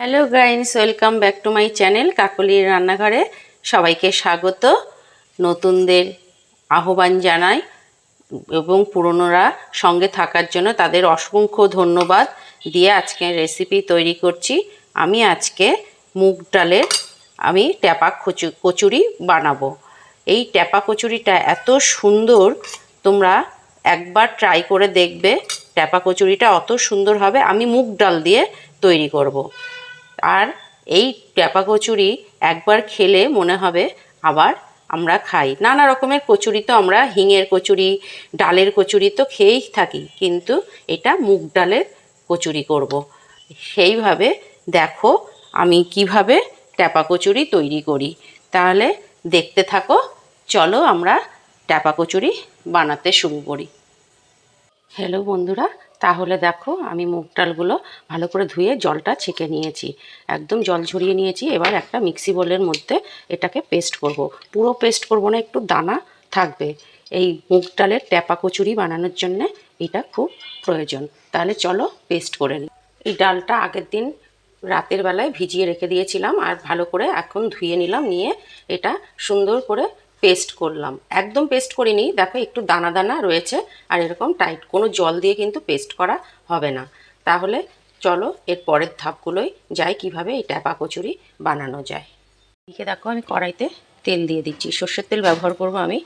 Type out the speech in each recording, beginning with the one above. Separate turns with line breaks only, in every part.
Hello guys welcome back to my channel কাকলির রান্নাঘরে সবাইকে স্বাগত। নতুনদের আহ্বান জানাই এবং পুরনোরা সঙ্গে থাকার জন্য তাদের অসংখ্য ধন্যবাদ দিয়ে আজকে রেসিপি তৈরি করছি। আমি আজকে মুগ ডালের আমি ট্যাপা কচু, কচুরি বানাবো। এই ট্যাপা কচুরিটা এত সুন্দর, তোমরা একবার ট্রাই করে দেখবে। ট্যাপা কচুরিটা অত সুন্দর হবে, আমি মুগ ডাল দিয়ে তৈরি করব। আর এই ট্যাপা কচুরি একবার খেলে মনে হবে আবার আমরা খাই। নানা রকমের কচুরি তো আমরা, হিঙের কচুরি, ডালের কচুরি তো খেয়েই থাকি, কিন্তু এটা মুগ ডালের কচুরি করব। সেইভাবে দেখো আমি কীভাবে ট্যাপা কচুরি তৈরি করি। তাহলে দেখতে থাকো, চলো আমরা ট্যাপা কচুরি বানাতে শুরু করি। হ্যালো বন্ধুরা তাহলে দেখো আমি মুগ ডালগুলো ভালো করে ধুয়ে জলটা ছেঁকে নিয়েছি। একদম জল ঝরিয়ে নিয়েছি, এবার একটা মিক্সি বোলের মধ্যে এটাকে পেস্ট করব। পুরো পেস্ট করব না, একটু দানা থাকবে। এই মুগ ডালের ট্যাপা কচুরি বানানোর জন্যে এটা খুব প্রয়োজন। তাহলে চলো পেস্ট করে নিই। এই ডালটা আগের দিন রাতের বেলায় ভিজিয়ে রেখে দিয়েছিলাম, আর ভালো করে এখন ধুয়ে নিলাম, নিয়ে এটা সুন্দর করে পেস্ট করলাম। একদম পেস্ট করিনি, দেখো একটু দানা দানা রয়েছে, আর এরকম টাইট কোনো জল দিয়ে কিন্তু পেস্ট করা হবে না। তাহলে চলো এর পরের ধাপগুলোই যাই, কীভাবে এই ট্যাপা কচুরি বানানো যায়। এদিকে দেখো আমি কড়াইতে তেল দিয়ে দিচ্ছি। সর্ষের তেল ব্যবহার করব আমি।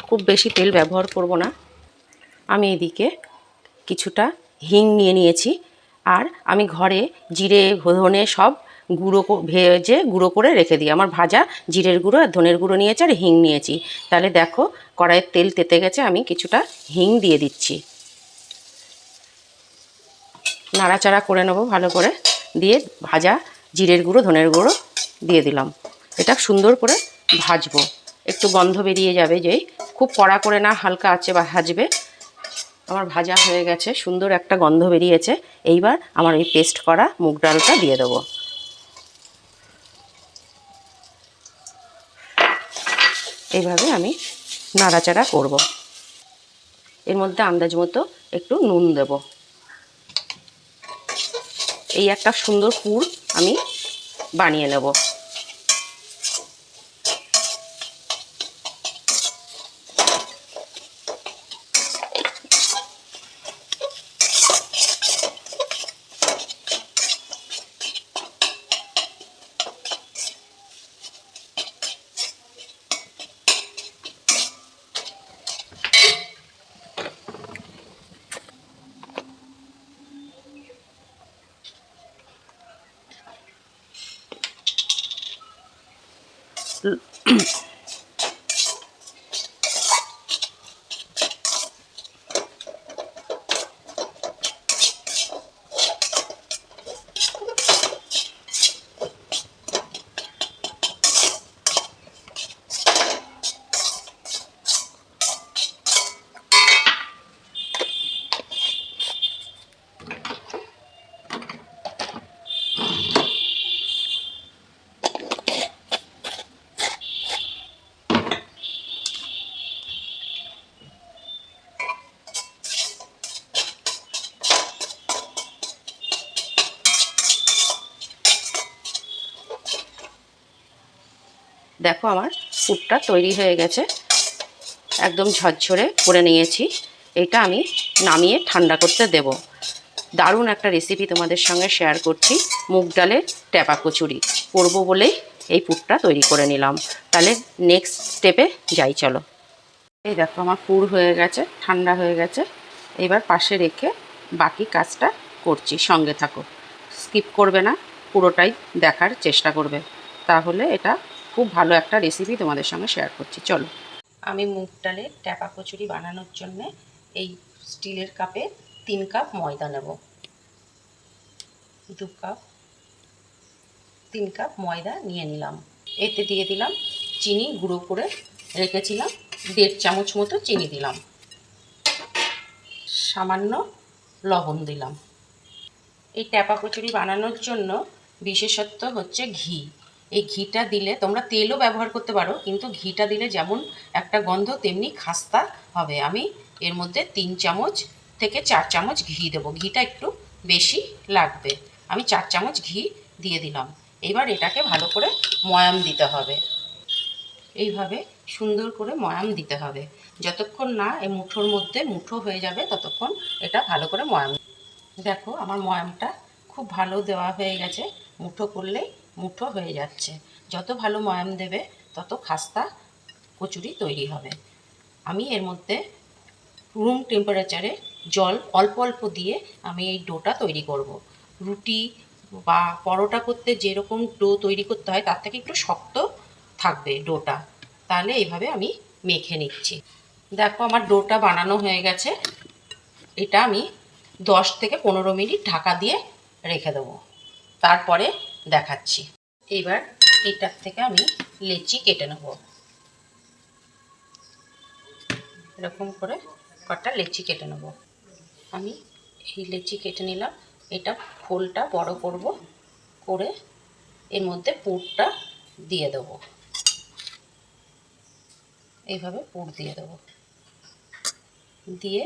খুব বেশি তেল ব্যবহার করব না। আমি এদিকে কিছুটা হিং নিয়ে নিয়েছি। আর আমি ঘরে জিরে ধনে সব গুঁড়ো ভেজে গুঁড়ো করে রেখে দিই। আমার ভাজা জিরের গুঁড়ো আর ধনের গুঁড়ো নিয়েছি আর হিং নিয়েছি। তাহলে দেখো কড়াইয়ের তেল তেতে গেছে, আমি কিছুটা হিং দিয়ে দিচ্ছি। নাড়াচাড়া করে নেব ভালো করে। দিয়ে ভাজা জিরের গুঁড়ো, ধনের গুঁড়ো দিয়ে দিলাম। এটা সুন্দর করে ভাজবো। একটু গন্ধ বেরিয়ে যাবে যেই। খুব কড়া করে না, হালকা আছে বা ভাজবে। আমার ভাজা হয়ে গেছে, সুন্দর একটা গন্ধ বেরিয়েছে। এইবার আমার এই পেস্ট করা মুগ ডালটা দিয়ে দেবো। এইভাবে আমি নাড়াচাড়া করব। এর মধ্যে আন্দাজ মতো একটু নুন দেব। এই একটা সুন্দর পুর আমি বানিয়ে নেব। 嗯 দেখো আমার পুরটা তৈরি হয়ে গেছে। একদম ঝরঝরে করে নিয়েছি। এটা আমি নামিয়ে ঠান্ডা করতে দেব। দারুণ একটা রেসিপি তোমাদের সঙ্গে শেয়ার করছি। মুগ ডালের ট্যাপা কচুরি। করব বলেই এই পুরটা তৈরি করে নিলাম। তাহলে নেক্সট স্টেপে যাই, চলো। এই দেখো আমার পুর হয়ে গেছে, ঠান্ডা হয়ে গেছে। এবার পাশে রেখে বাকি কাজটা করছি, সঙ্গে থাকো। স্কিপ করবে না, পুরোটাই দেখার চেষ্টা করবে। তাহলে এটা খুব ভালো একটা রেসিপি তোমাদের সঙ্গে শেয়ার করছি, চলো। আমি মুগ ডালের ট্যাপা কচুরি বানানোর জন্য এই স্টিলের কাপে তিন কাপ ময়দা নেব। দু কাপ, তিন কাপ ময়দা নিয়ে নিলাম। এতে দিয়ে দিলাম চিনি গুঁড়ো করে রেখেছিলাম, দেড় চামচ মতো চিনি দিলাম। সামান্য লবণ দিলাম। এই ট্যাপা কচুরি বানানোর জন্য বিশেষত্ব হচ্ছে ঘি। এই ঘিটা দিলে তোমরা তেলও ব্যবহার করতে পারো, কিন্তু ঘিটা দিলে যেমন একটা গন্ধ, তেমনি খাস্তা হবে। আমি এর মধ্যে তিন চামচ থেকে চার চামচ ঘি দেবো। ঘিটা একটু বেশি লাগবে। আমি চার চামচ ঘি দিয়ে দিলাম। এবার এটাকে ভালো করে ময়াম দিতে হবে। এইভাবে সুন্দর করে ময়াম দিতে হবে। যতক্ষণ না এই মুঠোর মধ্যে মুঠো হয়ে যাবে, ততক্ষণ এটা ভালো করে ময়াম দেখো, আমার ময়ামটা খুব ভালো দেওয়া হয়ে গেছে। মুঠো করলেই মুঠো হয়ে যাচ্ছে। যত ভালো ময়াম দেবে, তত খাস্তা কচুরি তৈরি হবে। আমি এর মধ্যে রুম টেম্পারেচারে জল অল্প অল্প দিয়ে আমি এই ডোটা তৈরি করব। রুটি বা পরোটা করতে যেরকম ডো তৈরি করতে হয়, তার থেকে একটু শক্ত থাকবে ডোটা। তাহলে এইভাবে আমি মেখে নিচ্ছি। দেখো আমার ডোটা বানানো হয়ে গেছে। এটা আমি দশ থেকে পনেরো মিনিট ঢাকা দিয়ে রেখে দেবো। তারপরে দেখাচ্ছি। এবার এটার থেকে আমি লেচি কেটে নেব। এরকম করে কটা লেচি কেটে নেব। আমি এই লেচি কেটে নিলাম। এটা খোলটা বড় করব, করে এর মধ্যে পুরটা দিয়ে দেবো। এইভাবে পুর দিয়ে দেবো। দিয়ে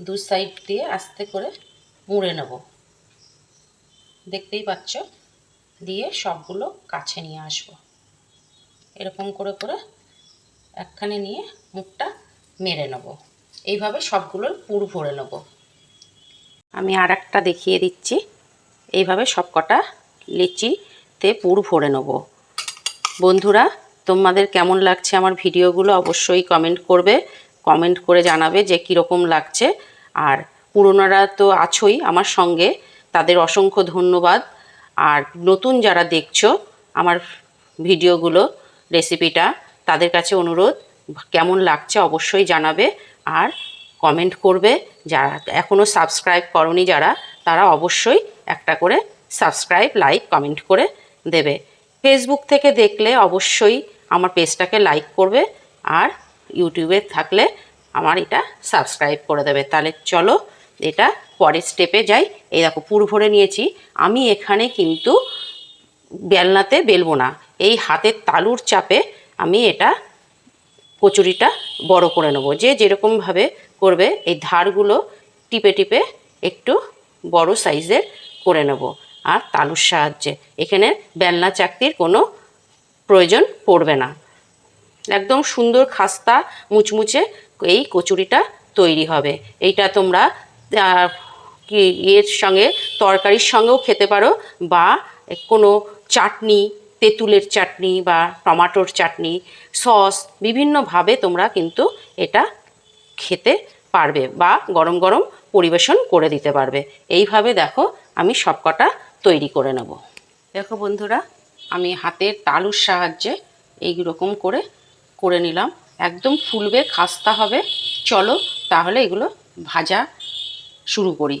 দু সাইড দিয়ে আস্তে করে মুড়ে নেব। দেখতেই পাচ্ছ? দিয়ে সবগুলো কাছে নিয়ে আসব। এরকম করে করে একখানে নিয়ে মুখটা মেরে নেব। এইভাবে সবগুলোর পুর ভরে নেব। আমি আর একটা দেখিয়ে দিচ্ছি। এইভাবে সব কটা লিচিতে পুর ভরে নেব। বন্ধুরা, তোমাদের কেমন লাগছে আমার ভিডিওগুলো অবশ্যই কমেন্ট করবে। কমেন্ট করে জানাবে যে কীরকম লাগছে। আর পুরোনোরা তো আছোই আমার সঙ্গে। তাদের অসংখ্য ধন্যবাদ। আর নতুন যারা দেখছ আমার ভিডিওগুলো, রেসিপিটা, তাদের কাছে অনুরোধ, কেমন লাগছে অবশ্যই জানাবে আর কমেন্ট করবে। যারা এখনও সাবস্ক্রাইব করনি যারা, তারা অবশ্যই একটা করে সাবস্ক্রাইব, লাইক, কমেন্ট করে দেবে। ফেসবুক থেকে দেখলে অবশ্যই আমার পেজটাকে লাইক করবে আর ইউটিউবে থাকলে আমার এটা সাবস্ক্রাইব করে দেবে। তাহলে চলো, এটা পরের স্টেপে যাই। এই দেখো, পুর ভরে নিয়েছি। আমি এখানে কিন্তু বেলনাতে বেলবো না। এই হাতের তালুর চাপে আমি এটা কচুরিটা বড় করে নেব। যে যেরকমভাবে করবে, এই ধারগুলো টিপে টিপে একটু বড় সাইজের করে নেব। আর তালুর সাহায্যে। এখানে বেলনা চাকতির কোনো প্রয়োজন পড়বে না। একদম সুন্দর খাস্তা মুচমুচে এই কচুরিটা তৈরি হবে। এইটা তোমরা এর সঙ্গে, তরকারির সঙ্গেও খেতে পারো বা কোনো চাটনি, তেঁতুলের চাটনি বা টমাটোর চাটনি, সস, বিভিন্নভাবে তোমরা কিন্তু এটা খেতে পারবে বা গরম গরম পরিবেশন করে দিতে পারবে। এইভাবে দেখো আমি সবকটা তৈরি করে নেব। দেখো বন্ধুরা, আমি হাতের তালুর সাহায্যে এই রকম করে করে নিলাম। একদম ফুলবে, খাস্তা হবে। চলো তাহলে এগুলো ভাজা শুরু করি।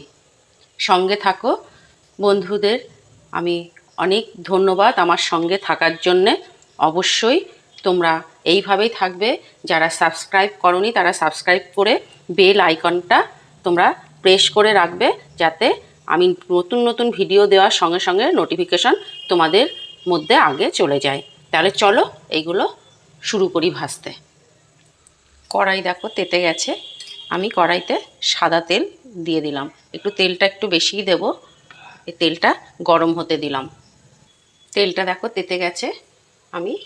সঙ্গে থাকো। বন্ধুদের আমি অনেক ধন্যবাদ আমার সঙ্গে থাকার জন্যে। অবশ্যই তোমরা এইভাবেই থাকবে। যারা সাবস্ক্রাইব করনি তারা সাবস্ক্রাইব করে বেল আইকনটা তোমরা প্রেস করে রাখবে যাতে আমি নতুন নতুন ভিডিও দেওয়ার সঙ্গে সঙ্গে নোটিফিকেশন তোমাদের মধ্যে আগে চলে যায়। তাহলে চলো এইগুলো শুরু করি ভাজতে। কড়াই দেখো তেতে গেছে। আমি কড়াইতে সাদা তেল দিয়ে দিলাম। একটু তেলটা একটু বেশিই দেব। এই তেলটা গরম হতে দিলাম। তেলটা দেখো তেতে গেছে। আমি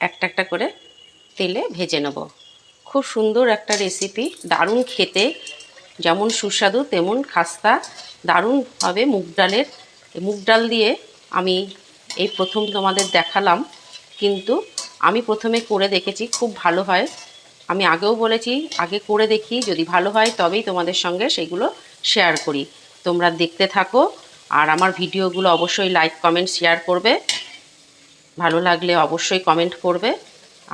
একটা একটা করে তেলে ভেজে নেব। খুব সুন্দর একটা রেসিপি দারুণ খেতে। যেমন সুস্বাদু, তেমন খাস্তা। দারুণভাবে মুগ ডালের, মুগ ডাল দিয়ে আমি এই প্রথম তোমাদের দেখালাম। কিন্তু আমি প্রথমে করে দেখেছি, খুব ভালো হয়। আমি আগেও বলেছি, আগে করে দেখি, যদি ভালো হয় তবেই তোমাদের সঙ্গে সেগুলো শেয়ার করি। তোমরা দেখতে থাকো, আর আমার ভিডিওগুলো অবশ্যই লাইক কমেন্ট শেয়ার করবে। ভালো লাগলে অবশ্যই কমেন্ট করবে,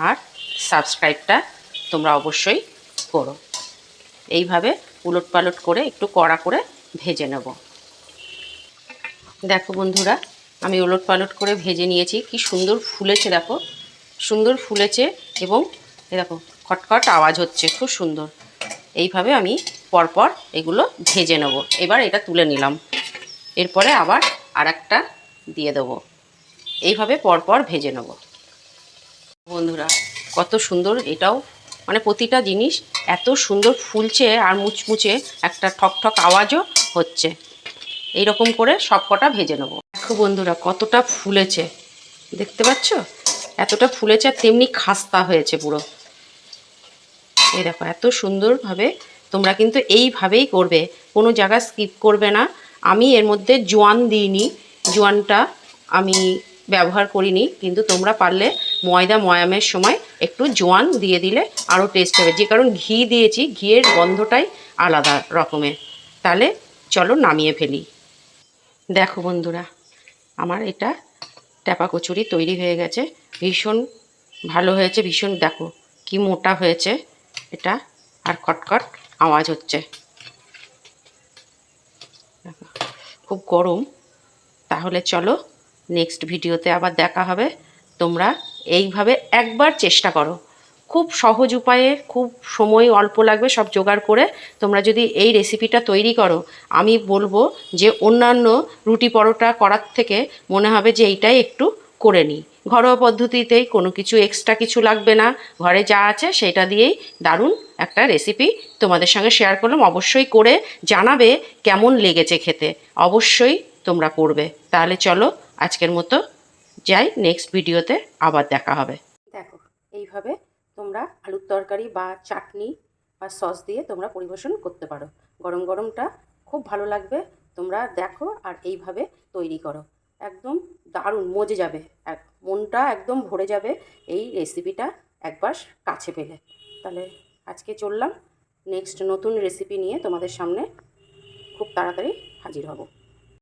আর সাবস্ক্রাইবটা তোমরা অবশ্যই করো। এইভাবে উলট পালট করে একটু কড়া করে ভেজে নেব। দেখো বন্ধুরা, আমি উলট পালট করে ভেজে নিয়েছি, কি সুন্দর ফুলেছে দেখো। সুন্দর ফুলেছে এবং দেখো খটখট আওয়াজ হচ্ছে, খুব সুন্দর। এইভাবে আমি পরপর এগুলো ভেজে নেব। এবার এটা তুলে নিলাম। এরপরে আবার আর দিয়ে দেবো। এইভাবে পরপর ভেজে নেব। বন্ধুরা, কত সুন্দর এটাও। মানে প্রতিটা জিনিস এত সুন্দর ফুলছে আর মুচমুচে একটা ঠক ঠক আওয়াজও হচ্ছে। এই রকম করে সব কটা ভেজে নেব। দেখো বন্ধুরা, কতটা ফুলেছে। দেখতে পাচ্ছ? এতটা ফুলেছে আর তেমনি খাস্তা হয়েছে পুরো। এই দেখো, এত সুন্দরভাবে তোমরা কিন্তু এইভাবেই করবে। কোনো জায়গা স্কিপ করবে না। আমি এর মধ্যে জোয়ান দিইনি। জোয়ানটা আমি ব্যবহার করিনি, কিন্তু তোমরা পারলে ময়দা ময়ামের সময় একটু জোয়ান দিয়ে দিলে আরও টেস্ট হবে। যে কারণ ঘি দিয়েছি, ঘিয়ের গন্ধটাই আলাদা রকমের। তাহলে চলো নামিয়ে ফেলি। দেখো বন্ধুরা, আমার এটা ট্যাপা কচুরি তৈরি হয়ে গেছে। ভীষণ ভালো হয়েছে, ভীষণ দেখো কি মোটা হয়েছে। এটা, আর কটকট আওয়াজ হচ্ছে। খুব গরম। তাহলে চলো নেক্সট ভিডিওতে আবার দেখা হবে। তোমরা এইভাবে একবার চেষ্টা করো। খুব সহজ উপায়ে, খুব সময় অল্প লাগবে সব জোগাড় করে। তোমরা যদি এই রেসিপিটা তৈরি করো, আমি বলব যে অন্যান্য রুটি পরোটা করার থেকে মনে হবে যে এইটাই একটু করে নিই। ঘরোয়া পদ্ধতিতেই কোনো কিছু এক্সট্রা কিছু লাগবে না। ঘরে যা আছে সেটা দিয়েই দারুণ একটা রেসিপি তোমাদের সঙ্গে শেয়ার করলাম। অবশ্যই করে জানাবে কেমন লেগেছে খেতে। অবশ্যই তোমরা করবে। তাহলে চলো আজকের মতো যাই নেক্সট ভিডিওতে আবার দেখা হবে। দেখো, এইভাবে তোমরা আলুর তরকারি বা চাটনি বা সস দিয়ে তোমরা পরিবেশন করতে পারো। গরম গরমটা খুব ভালো লাগবে। তোমরা দেখো আর এইভাবে তৈরি করো। একদম দারুণ, মজে যাবে। এক, মনটা একদম ভরে যাবে এই রেসিপিটা একবার কাছে পেলে। তাহলে আজকে চললাম। নেক্সট নতুন রেসিপি নিয়ে তোমাদের সামনে খুব তাড়াতাড়ি হাজির হব।